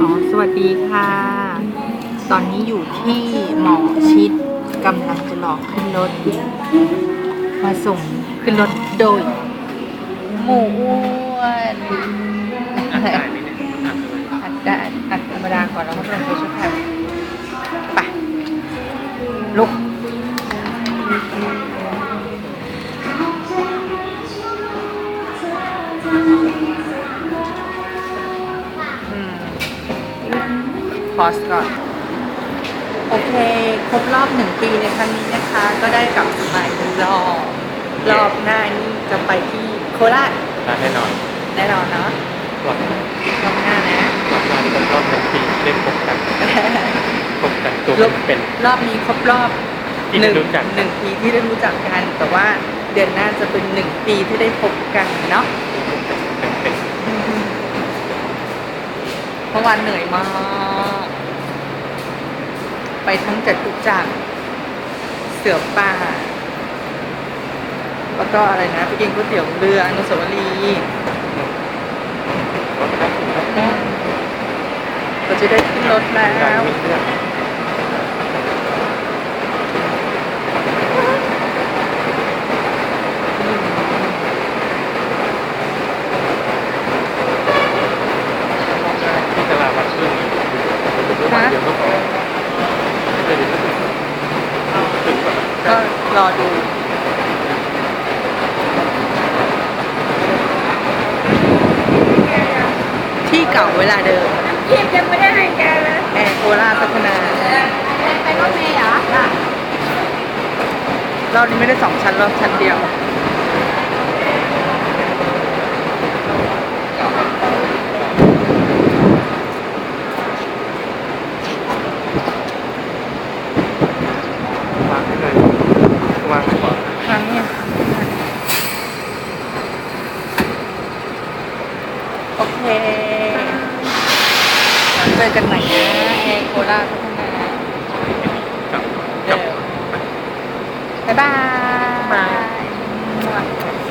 อ๋อ สวัสดีค่ะ ตอนนี้อยู่ที่หมอชิดกำลังจะรอขึ้นรถ มาส่งขึ้นรถโดย หมูอ้วนอัดได้ไหมเนี่ยอัดเลยอัดได้อัดธรรมดาก่อนแล้วก็ลงไปชุดแทน พอสก่อน โอเค ครบรอบหนึ่งปีในครั้งนี้นะคะ ก็ได้กลับมาอีกรอบรอบหน้านี้จะไปที่โคราชได้แน่นอนแน่นอนเนาะรอบรอบหน้านะรอบหน้าที่เป็นรอบหนึ่งปีที่ได้พบกันพบกันตัวเป็นรอบนี้ครบรอบที่หได้นึ่งรู้จักหนึ่งปีที่ได้รู้จักกัน แต่ว่าเดือนหน้าจะเป็นหนึ่งปีที่ได้พบกันเนาะเป็นเป็นเมื่อวานเหนื่อยมาก ไปทั้งจัดตุจักรเสือป่า แล้วก็อะไรนะไปกินก๋วยเตี๋ยวเรืออนุสาวรีย์รถครับรถครับก็จะได้ขึ้นรถแล้การว มีเรื่องที่ตลาดวัดซึ่งวันเดียวก็พอเดี๋ยวถึงก่อน ก็ รอดูที่เก่าเวลาเดิมเทียบยังไม่ได้ให้แกเลยแอร์โคราชพัฒนาไปรถเมล์เหรอรอบนี้ไม่ได้สองชั้นรอบชั้นเดียวว โอเคเจอกันใหม่นะแองโคราชพัฒนาบ๊ายบายบาย